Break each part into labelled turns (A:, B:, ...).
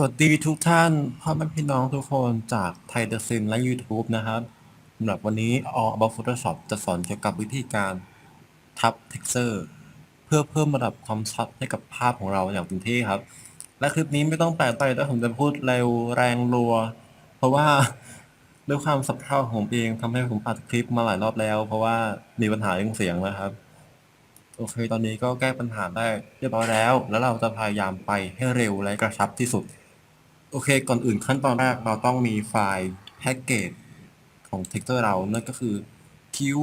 A: สวัสดีทุกท่านพ่อแม่พี่น้องทุกคนจากไทยเดอะซิมและ YouTube นะครับสำหรับวันนี้ All About Photoshop จะสอนเกี่ยวกับวิธีการทับ Texture เพื่อเพิ่มระดับความชัดให้กับภาพของเราอย่างเต็มที่ครับ และคลิปนี้ไม่ต้องแปลกใจถ้าผมจะพูดเร็วแรงรัว เพราะว่าด้วยความสับเพร่าของผมเองทำให้ผมอัดคลิปมาหลายรอบแล้ว เพราะว่ามีปัญหาเรื่องเสียงนะครับโอเค ตอนนี้ก็แก้ปัญหาได้เรียบร้อยแล้ว แล้วเราจะพยายามไปให้เร็วและกระชับที่สุด โอเค ก่อนอื่นขั้นตอนแรกเราต้องมีไฟล์แพ็กเกจของ texture เรา นั่นก็คือ คิ้ว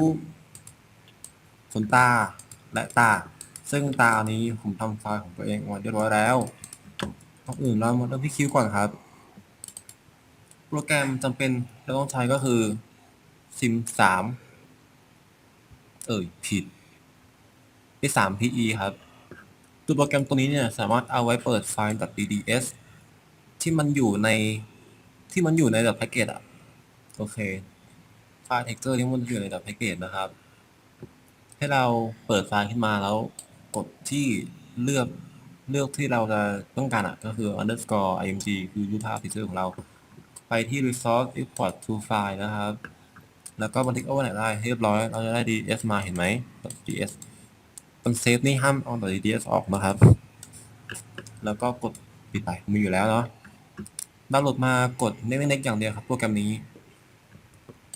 A: ขนตา และตา ซึ่งตานี้ผมทำไฟล์ของตัวเองมาเรียบร้อยแล้วก่อนอื่นเรามาเริ่มที่คิ้วก่อนครับ โปรแกรมจำเป็นเราต้องใช้ก็คือ sim 3เอ่ยผิด p 3 pe ครับ ตัวโปรแกรมตัวนี้เนี่ย สามารถเอาไว้เปิดไฟล์ .dds ที่มันอยู่ในที่มันอยู่ในแบบแพ็กเกจอะโอเคไฟล์ texture ที่มันอยู่ในแบบแพ็กเกจนะครับ ให้เราเปิดไฟล์ขึ้นมาแล้วกดที่เลือกเลือกที่เราจะต้องการอะก็คือ underscore img คือรูปภาพ texture ของเรา ไปที่ resource export to file นะครับ แล้วก็บันทึกเอาไว้ไหนได้ให้เรียบร้อย เราจะได้ ds มาเห็นไหม ds มันเซฟนี่ห้ามเอา ds ออกนะครับ แล้วก็กดปิดไปมีอยู่แล้วเนาะ ดาวน์โหลดมากดเน็กๆอย่างเดียวครับโปรแกรมนี้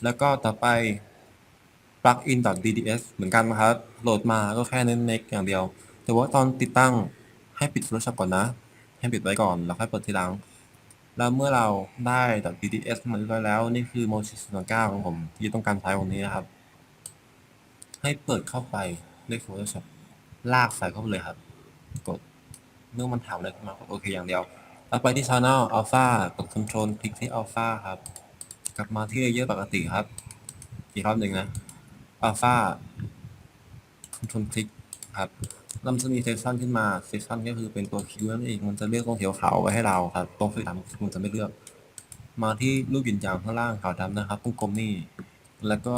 A: แล้วก็ต่อไป plugin.dds เหมือนกันนะครับ โหลดมาก็แค่เน็กๆอย่างเดียว แต่ว่าตอนติดตั้งให้ปิด Photoshop ก่อนนะ ให้ปิดไว้ก่อน แล้วค่อยเปิดทีหลัง แล้วเมื่อเราได้ .dds มาเรียบร้อยแล้ว นี่คือ Motion 09ของผม ที่ต้องการใช้วันนี้นะครับ ให้เปิดเข้าไปใน Photoshop ลากใส่เข้าไปเลยครับ กด เมื่อมันถามอะไรมาโอเคอย่างเดียว แล้วไปที่ Channel Alpha กด Control คลิกที่ Alpha ครับ กลับมาที่ Layer ปกติครับ อีกรอบหนึ่งนะ Alpha Control คลิกครับแล้วมันจะมี Section ขึ้นมา Section ก็คือเป็นตัวคิวนั่นเองมันจะเลือกตรงเขียวขาวไว้ให้เราครับตรงสีดำมันจะไม่เลือก มาที่รูปหยินหยางข้างล่างขาวดำนะครับวงกลมนี่แล้วก็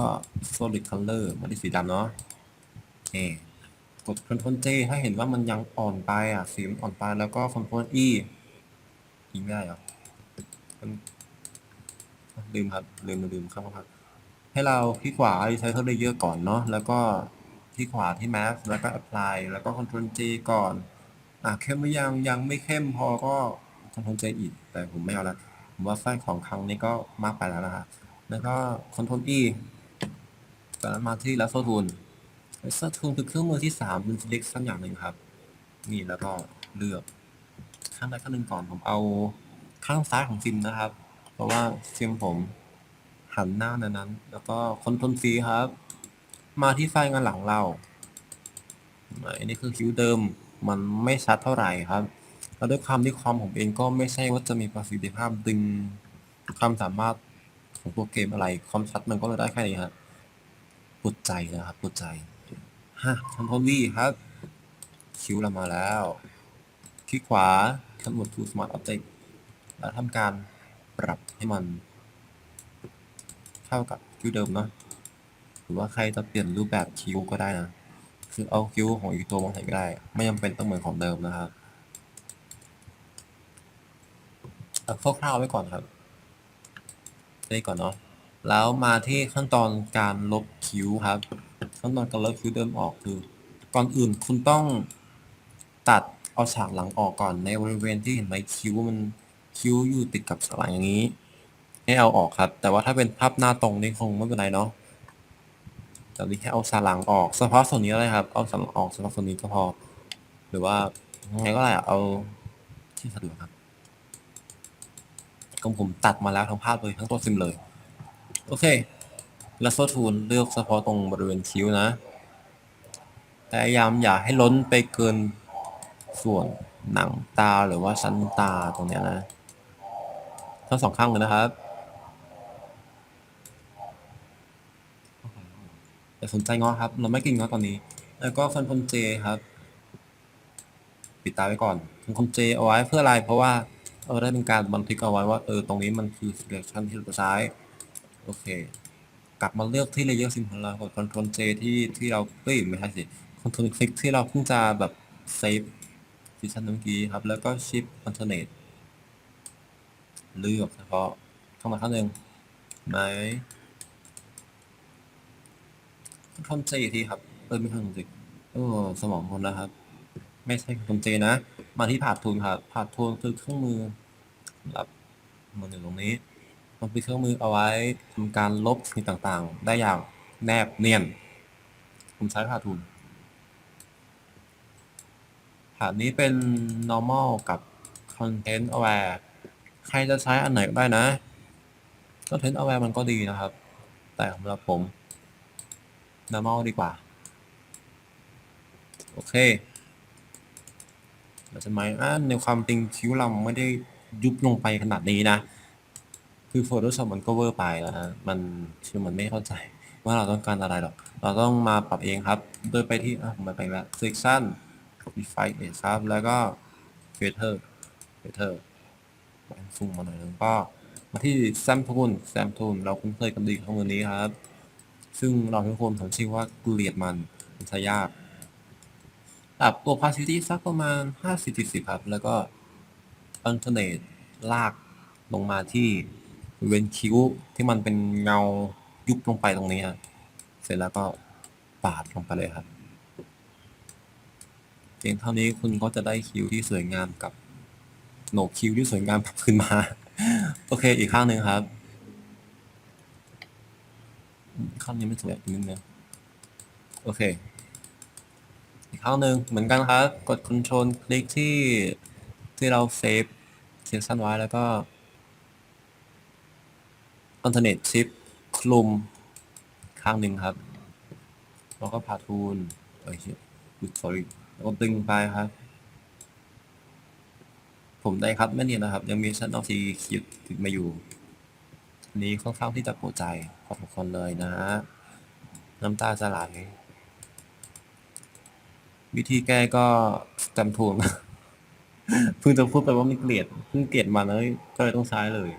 A: Solid Color มาที่สีดำเนาะเอกด Ctrl J ถ้าเห็นว่ามันยังอ่อนไปอะสีมันอ่อนไปแล้วก็ Ctrl E ยิงไม่ได้เหรอมันลืมครับ ลืมลืมครับครับ ให้เราคลิกขวา Retitle Layer ก่อนเนาะแล้วก็ที่ขวาที่ Mask แล้วก็ Apply แล้วก็ Ctrl J ก่อนอะเข้มหรือยังยังไม่เข้มพอก็ Ctrl J อีก แต่ผมไม่เอาละผมว่าไฟของครั้งนี้ก็มากไปแล้วนะครับแล้วก็ Ctrl E จากนั้นมาที่ Lasso Tool Lasso Tool คือเครื่องมือที่สามเป็น Select สักอย่างหนึ่งครับ นี่แล้วก็เลือก ข้างใดข้างหนึ่งก่อนผมเอาข้างซ้ายของฟิมนะครับ เพราะว่าฟิมผมหันหน้าในนั้น แล้วก็คอนโทรลซีครับ มาที่ไฟล์งานหลังเราอันนี้คือคิวเดิมมันไม่ชัดเท่าไหร่ครับแล้วด้วยความที่ความผมเองก็ไม่ใช่ว่าจะมีประสิทธิภาพดึงความสามารถของตัวเกมอะไรความชัดมันก็เลยได้แค่นี้ครับปวดใจนะครับปวดใจฮะคอนโทรลวีครับคิวเรามาแล้ว คลิกขวา Convert to Smart Object แล้วทำการปรับให้มันเข้ากับคิวเดิมเนาะหรือว่าใครจะเปลี่ยนรูปแบบคิวก็ได้นะ คือเอาคิวของอีกตัวมาใส่ก็ได้ ไม่จำเป็นต้องเหมือนของเดิมนะครับเอาคร่าวๆไว้ก่อนครับได้ก่อนเนาะแล้วมาที่ขั้นตอนการลบคิ้วครับ ขั้นตอนการลบคิ้วเดิมออกคือ ก่อนอื่นคุณต้องตัด เอาฉากหลังออกก่อนในบริเวณที่เห็นไหมคิ้วมันคิ้วอยู่ติดกับฉากหลังอย่างนี้ ให้เอาออกครับ แต่ว่าถ้าเป็นภาพหน้าตรงนี่คงไม่เป็นไรเนาะแต่นี้แค่เอาฉากหลังออกเฉพาะส่วนนี้เลยครับ เอาฉากหลังออกเฉพาะส่วนนี้ก็พอ หรือว่าไงก็ได้เอาที่สะดวกครับก็ผมตัดมาแล้วทั้งภาพเลยทั้งตัวซิมเลย โอเค แล้วโซทูลเลือกเฉพาะตรงบริเวณคิ้วนะแต่พยายามอย่าให้ล้นไปเกิน ส่วนหนังตาหรือว่าชั้นตาตรงนี้นะทั้งสองข้างเลยนะครับอย่าสนใจง้อครับ เราไม่กินง้อตอนนี้ แล้วก็ฟันคนเจครับ ปิดตาไว้ก่อนฟันคนเจเอาไว้เพื่ออะไรเพราะว่าเราได้เป็นการบันทึกเอาไว้ว่าเออตรงนี้มันคือ selection ที่เราใช้โอเค กลับมาเลือกที่ layer sim ของเรากด Ctrl J ที่ที่เราเอ้ยไม่ใช่สิ Ctrl Click ที่เราเพิ่งจะแบบเซฟ ซีซันเมื่อกี้ครับ แล้วก็ Shift Alternate เลือกเฉพาะเข้ามาข้างหนึ่งไหนคอนเจทีครับ เออไม่ใช่คอนเจโอ้สมองคนแล้วครับ ไม่ใช่คอนเจนะ มาที่ผาดทุนครับผาดทุนคือเครื่องมือรับมือหนึ่ตรงนี้มันเป็นเครื่องมือเอาไว้ทำการลบสิ่งต่างๆ ได้อย่างแนบเนียน ผมใช้ผาดทุน ผาดนี้เป็น normal กับ content aware ใครจะใช้อันไหนก็ได้นะ content aware มันก็ดีนะครับ แต่สำหรับผม normal ดีกว่า โอเคเราจะหมายอ่านในความจริงคิ้วเราไม่ได้ยุบลงไปขนาดนี้นะ คือ Photoshop มันก็เวอร์ไปแล้วะมันคือมันไม่เข้าใจว่าเราต้องการอะไรหรอก เราต้องมาปรับเองครับ โดยไปที่อะผมไปแล้ว section define ครับ แล้วก็ filter filter ซูมมาหน่อยนึงก็มาที่ Sam Tool Sam Tool เราคุ้นเคยกันดีข้อมือนี้ครับ ซึ่งเราทุกคนผมชื่อว่าเกลียดมันมันใช้ยากปรับตัว opacity สักประมาณ 50-40 ครับ แล้วก็ alternate ลากลงมาที่เวนคิ้วที่มันเป็นเงายุบลงไปตรงนี้เสร็จแล้วก็ปาดลงไปเลยครับ เพียงเท่านี้คุณก็จะได้คิวที่สวยงามกับโหนกคิวที่สวยงามกลับขึ้นมา โอเคอีกข้างหนึ่งครับข้างนี้ไม่สวยอีกนิดนึงโอเค อีกข้างหนึ่งเหมือนกันครับ กด Ctrl คลิกที่ที่เราเซฟเซสชันไว้แล้วก็ alternate shift คลุมข้างหนึ่งครับ แล้วก็พาทูนเอ้ย sorry แล้วก็ดึงไปครับ ผมได้ครับไม่เนี่ยนะครับ ยังมีชั้นออกสีคิดติดมาอยู่อันนี้ค่อนข้างที่จะปวดใจพอสมควรเลยนะ น้ำตาจะไหลวิธีแก้ก็จำทูนเพิ่งจะพูดไปว่าไม่เกลียดเพิ่งเกลียดมันแล้วก็เลยต้องใช้เลย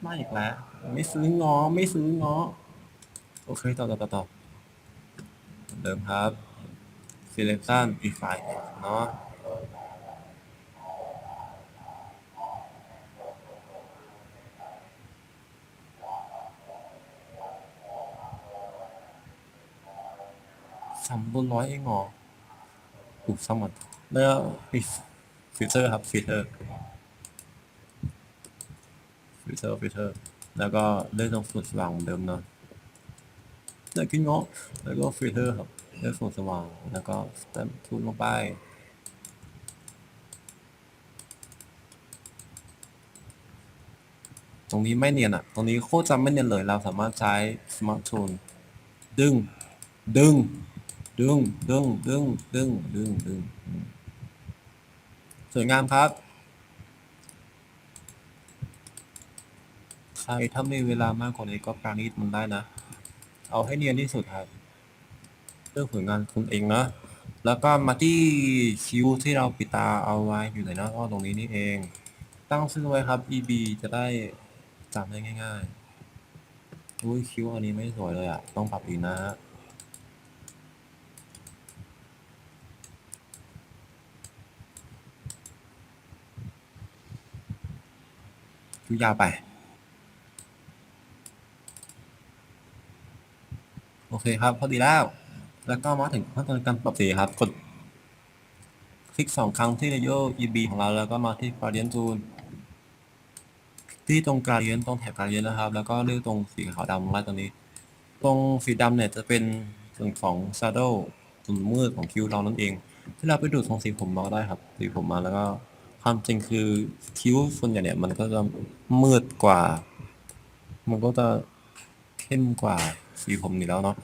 A: ไม่อีกแล้ว ไม่ซื้องอไม่ซื้องอโอเค ต่อต่อต่อ เดิมครับ selection define เนาะสามบนร้อยเองหรอถูกสมัดแล้วฟิลเตอร์ครับฟิลเตอร์ฟิลเตอร์ฟิลเตอร์แล้วก็เลือกตรงส่วนสว่างเหมือนเดิมเนาะ แล้วก็เงาะแล้วก็ฟิลเตอร์ครับเลือกส่วนสว่าง แล้วก็สแตมทูลลงไปตรงนี้ไม่เนียนอะ ตรงนี้โคตรจะไม่เนียนเลย เราสามารถใช้ Smart Tool ดึง ดึง ดึง ดึง ดึง ดึง ดึง ดึง สวยงามครับ ใครถ้ามีเวลามากกว่านี้ก็ปราณีตมันได้นะ เอาให้เนียนที่สุดครับเรื่องผลงานคุณเองนะแล้วก็มาที่คิวที่เราปิดตาเอาไว้อยู่ไหนนะก็ตรงนี้นี่เอง ตั้งชื่อไว้ครับ EB จะได้จำได้ง่ายๆอุ้ยคิวอันนี้ไม่สวยเลยอะต้องปรับอีกนะฮะคิวยาวไป โอเคครับพอดีแล้ว แล้วก็มาถึงขั้นตอนการปรับสีครับ กดคลิกสองครั้งที่ layer EB ของเราแล้วก็มาที่ gradient tool ที่ตรง gradient ตรงแถบ gradient นะครับ แล้วก็เลือกตรงสีขาวดำไล่ตรงนี้ ตรงสีดำเนี่ยจะเป็นส่วนของ shadow ส่วนมืดของคิ้วเรานั่นเอง ที่เราไปดูดตรงสีผมมาก็ได้ครับ สีผมมาแล้วก็ความจริงคือคิ้วส่วนใหญ่เนี่ยมันก็จะมืดกว่า มันก็จะเข้มกว่า สีผมอยู่แล้วเนาะ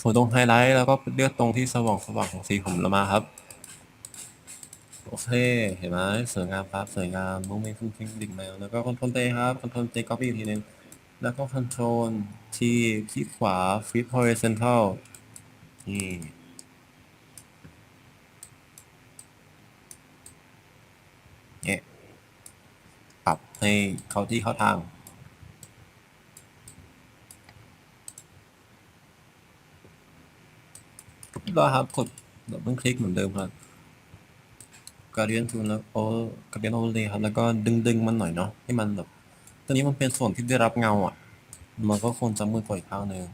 A: ส่วนตรงไฮไลท์แล้วก็เลือกตรงที่สว่างสว่างของสีผมเรามาครับโอเคเห็นไหมสวยงามครับสวยงามมุ้งมิ้งฟุ้งฟิ้งดิ่งแมวแล้วก็คอนโทรลเตครับคอนโทรลเตก๊อปปี้อีกทีนึงแล้วก็คอนโทรลที่คลิกขวา flip horizontal นี่เนี่ยปรับให้เขาที่เข้าทาง เรีย บร้อยครับกดดับเบิลคลิกเหมือนเดิมครับ Guardian Tool แล้วโอ้ Guardian Overlay ครับแล้วก็ดึงดึงมันหน่อยเนาะให้มันแบบตอนนี้มันเป็นส่วนที่ได้รับเงาอะ มันก็คงจะมืดกว่าอีกข้างหนึ่ง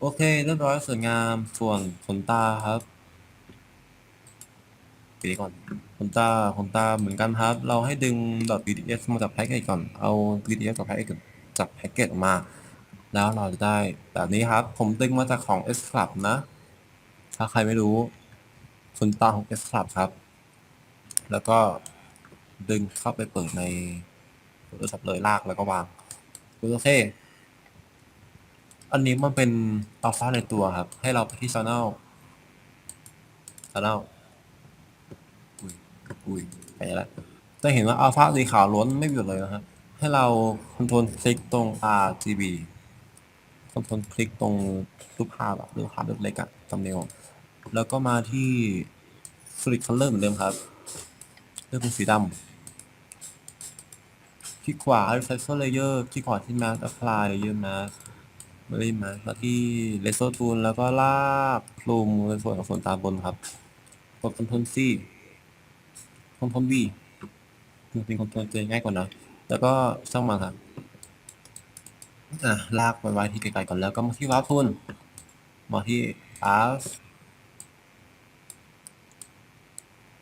A: โอเคเรียบร้อยสวยงามส่วนขนตาครับปิดนี้ก่อนขนตาขนตาเหมือนกันครับ เราให้ดึง .bds มาจากแพ็กเกจก่อนเอา bds กับแพ็กเกจจากแพ็กเกจออกมา แล้วเราจะได้แบบนี้ครับ ผมดึงมาจากของ S Club นะ ถ้าใครไม่รู้ขนตาของ S Club ครับ แล้วก็ดึงเข้าไปเปิดใน Photoshop เลยลากแล้วก็วางโอเค อันนี้มันเป็นอัลฟาในตัวครับ ให้เราไปที่ channel channel อุ้ยอุ้ยไปแล้วจะเห็นว่าอัลฟาสีขาวล้วนไม่หยุดเลยนะฮะให้เราคอนโทรลคลิกตรง RGB คอนโทรลคลิกตรงรูปภาพอะรูปภาพเล็กๆอะตำเนียว แล้วก็มาที่ Solid Color เหมือนเดิมครับเลือกเป็นสีดำคลิกขวา Recycle Layer คลิกขวาที่ Mask Apply Layer Mask มาที่มามาที่ Lasso Tool แล้วก็ลากคลุมในส่วนของส่วนตาบนครับกด Ctrl C Ctrl V จริงๆ Ctrl J ง่ายกว่านะแล้วก็ช่างมันครับอะลากไปไว้ที่ไกลๆก่อนแล้วก็มาที่ Warp Tool มาที่ Path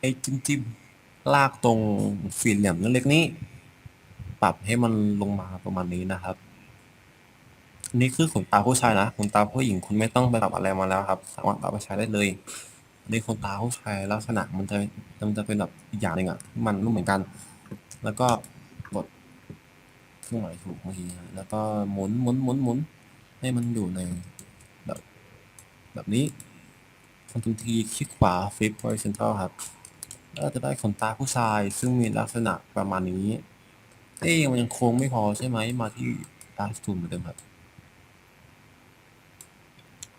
A: ไอ้จิ้มจิ้มลากตรงสี่เหลี่ยมเล็กๆนี้ ปรับให้มันลงมาประมาณนี้นะครับ นี่คือขนตาผู้ชายนะขนตาผู้หญิงคุณไม่ต้องไปปรับอะไรมาแล้วครับ สามารถเอาไปใช้ได้เลยนี่ขนตาผู้ชายลักษณะมันจะมันจะเป็นแบบอีกอย่างหนึ่งอะมันไม่เหมือนกัน แล้วก็กดเครื่องหมายถูกเมื่อกี้แล้วก็หมุนหมุนหมุนหมุนให้มันอยู่ในแบบแบบนี้คอนทรลทีคลิกขวา flip horizontal ครับ แล้วจะได้ขนตาผู้ชาย ซึ่งมีลักษณะประมาณนี้เอ๊มันยังโค้งไม่พอใช่ไหมมาที่ Dark Tool เหมือนเดิมครับ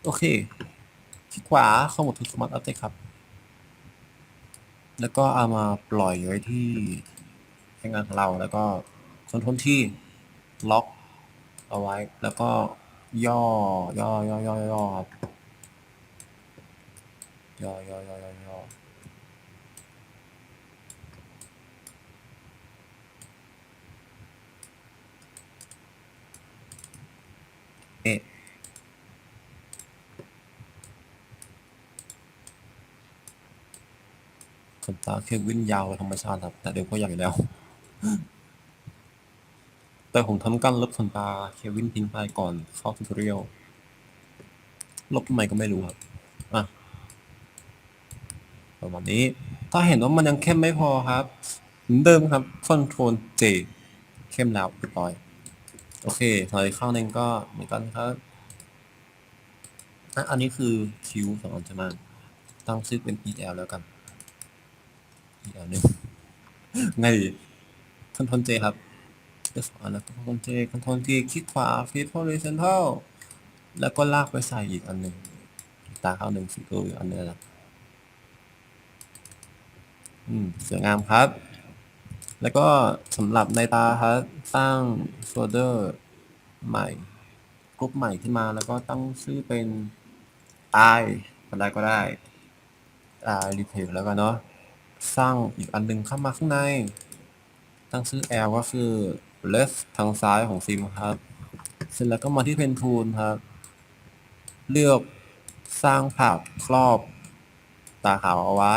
A: โอเคคลิกขวาเข้าหมดทุกสมาร์ทอัพเครับ แล้วก็เอามาปล่อยไว้ที่ใช้งานของเราแล้วก็คอนโทรลที่ล็อกเอาไว้ แล้วก็ย่อย่อย่อย่อย่อครับย่อย่อย่อย่อย่อ ขนตาเควินยาวธรรมชาติครับ แต่เดี๋ยวก็อยากแล้ว แต่ผมทำการลบขนตาเควินทิ้งไปก่อนเข้าทูตเรียลลบทำไมก็ไม่รู้ครับ อะประมาณนี้ ถ้าเห็นว่ามันยังเข้มไม่พอครับเหมือนเดิมครับคอนโทรล J เข้มแล้วเรียบร้อย โอเคถอยข้างหนึ่งก็เหมือนกันครับอะอันนี้คือคิวสองอันใช่ไหมตั้งชื่อเป็น EL แล้วกัน อีกอันหนึ่งไงคอนโทรลเจครับเลือกสองอันแล้วก็คอนโทรลเจคอนโทรลเจคลิกขวาฟีดโพลิเซนทัลแล้วก็ลากไปใส่อีกอันหนึ่งตาเข้าหนึ่งสีเอออีกอันนึงนะอืมสวยงามครับ แล้วก็สำหรับในตาครับสร้างโฟลเดอร์ใหม่กรุ๊ปใหม่ขึ้นมาแล้วก็ตั้งชื่อเป็น i อะไรก็ได้ i repair แล้วกันเนาะ สร้างอีกอันหนึ่งเข้ามาข้างใน ตั้งชื่อ L ก็คือ left ทางซ้ายของซิมครับ เสร็จแล้วก็มาที่ Pen Tool ครับ เลือกสร้างภาพครอบตาขาวเอาไว้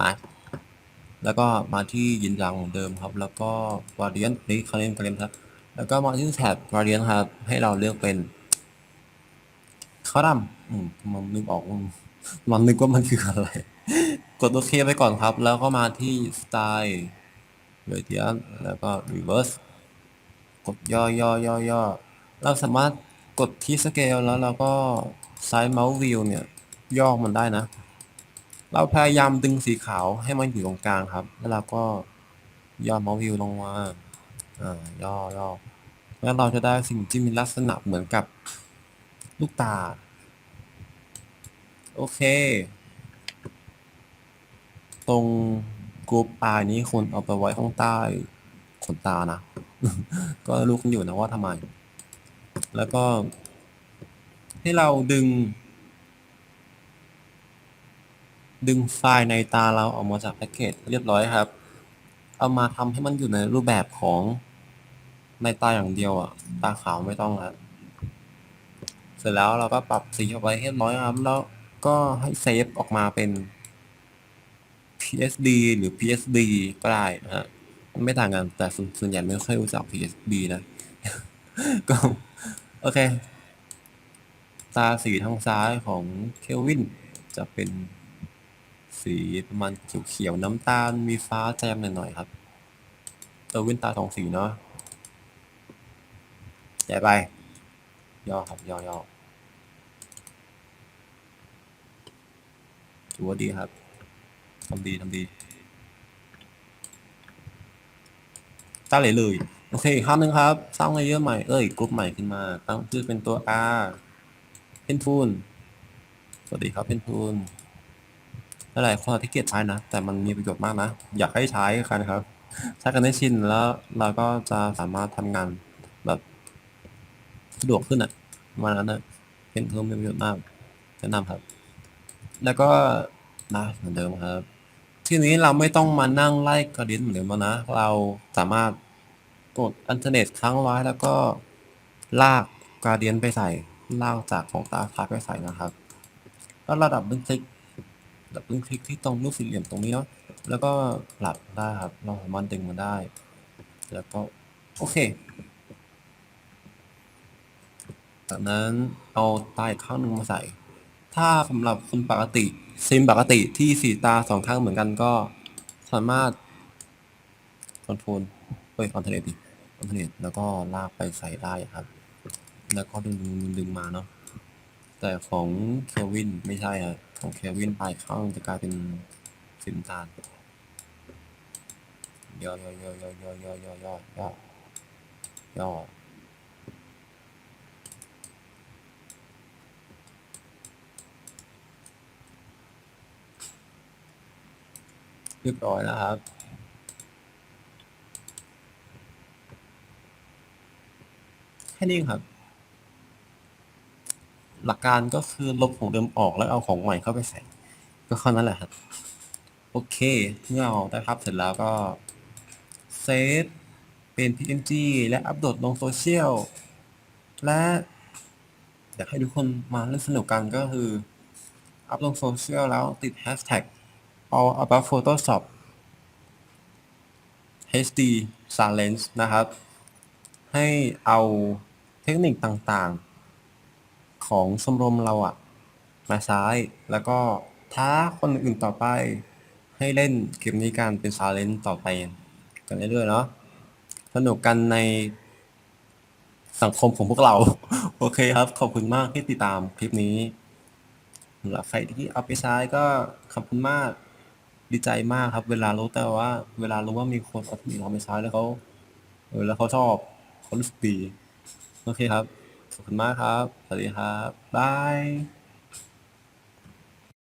A: มา แล้วก็มาที่ยินยางเหมือนเดิมครับ แล้วก็ Variant นี่เขาเรียนกันครับ แล้วก็มาที่แท็บ Variant ครับ ให้เราเลือกเป็นขาวดำอืมมันนึกออกมันนึกว่ามันคืออะไร กดโอเคไปก่อนครับ แล้วก็มาที่สไตล์ gradient แล้วก็ reverse กดย่อย่อย่อย่อเราสามารถกดที่ scale แล้วเราก็ใช้ mouse wheel เนี่ยย่อมันได้นะ เราพยายามดึงสีขาวให้มันอยู่ตรงกลางครับ แล้วเราก็ย่อ mouse wheel ลงมาอ่าย่อย่อแล้วเราจะได้สิ่งที่มีลักษณะเหมือนกับลูกตา โอเค รง กรุ๊ป R นี้คนเอาไปไว้ข้างใต้ขนตานะ ก็รู้กันอยู่นะว่าทำไม แล้วก็ ให้เราดึง ดึงไฟล์ในตาเราออกมาจากแพ็กเกจเรียบร้อยครับ เอามาทำให้มันอยู่ในรูปแบบของในตาอย่างเดียวอะตาขาวไม่ต้องครับเสร็จแล้วเราก็ปรับสีออกไปเรียบร้อยครับ แล้วก็ให้เซฟออกมาเป็น PSD หรือ PSD ก็ได้นะฮะไม่ต่างกันแต่ส่วนส่วนใหญ่ไม่ค่อยรู้จัก PSD นะ ก็ โอเค ตาสีทางซ้ายของเคลวินจะเป็นสีประมาณเขียวๆน้ำตาลมีฟ้าแซมหน่อยๆครับเออวินตาสองสีเนาะใหญ่ไป ย่อครับ ย่อย่อถือว่าดีครับ ทำดีทำดีตาเหลยเลย โอเคครั้งหนึ่งครับ สร้างเลเยอร์ใหม่ เอ้ยกรุ๊ปใหม่ขึ้นมา ตั้งชื่อเป็นตัว R เพนทูนสวัสดีครับเพนทูนหลายคนอาจจะเกลียดใช้นะ แต่มันมีประโยชน์มากนะ อยากให้ใช้กันครับ ใช้กันได้ชินแล้วเราก็จะสามารถทำงานแบบสะดวกขึ้นอะประมานั้นนะเพนทูนมีประโยชน์มากแนะนำครับ แล้วก็ นะเหมือนเดิมครับ ทีนี้เราไม่ต้องมานั่งไล่กระดิ่งเหมือนเดิมแล้วนะ เราสามารถกดอินเทอร์เน็ตค้างไว้แล้วก็ลากกราเดียนไปใส่ลากจากของตาพาไปใส่นะครับ แล้วระดับบิ้ลคลิกดับเบิลคลิกที่ตรงรูปสี่เหลี่ยมตรงนี้เนาะ แล้วก็ปรับได้ครับ เราสามารถดึงมันได้ แล้วก็ โอเค จากนั้นเอาตาอีกข้างหนึ่งมาใส่ ถ้าสำหรับคนปกติ ซิมปกติที่สีตาสองข้างเหมือนกันก็สามารถคอนโทรลเฮ้ยคอนเทนต์ดิคอนเทนต์แล้วก็ลากไปใส่ได้ครับ แล้วก็ดึงดึงดึงดึงมาเนาะแต่ของเควินไม่ใช่อะของเควินปลายข้างจะกลายเป็นสีน้ำตาลย่อย่อย่อย่อย่อย่อย่อย่อย่อย่อ เรียบร้อยแล้วครับ แค่นี้ครับ หลักการก็คือลบของเดิมออกแล้วเอาของใหม่เข้าไปใส่ ก็แค่นั้นแหละครับ โอเค เมื่อเอาได้ภาพเสร็จแล้วก็เซฟเป็น PNG และอัปโหลดลงโซเชียล และอยากให้ทุกคนมาเล่นสนุกกันก็คือ อัพลงโซเชียลแล้วติด hashtag all about photoshop HD Silence นะครับ ให้เอาเทคนิคต่างๆ ของชมรมเราอะมาใช้แล้วก็ท้าคนอื่นต่อไป ให้เล่นเกมนี้กันเป็น Silence ต่อไปกันเรื่อยๆเนาะสนุกกันในสังคมของพวกเรา โอเคครับ ขอบคุณมากที่ติดตามคลิปนี้สำหรับใครที่เอาไปใช้ก็ขอบคุณมาก ดีใจมากครับ เวลารู้แต่ว่า เวลารู้ว่ามีคนเอาเทคนิคเราไปใช้แล้วเขาเออแล้วเขาชอบเขารู้สึกดีโอเคครับขอบคุณมากครับ สวัสดีครับบาย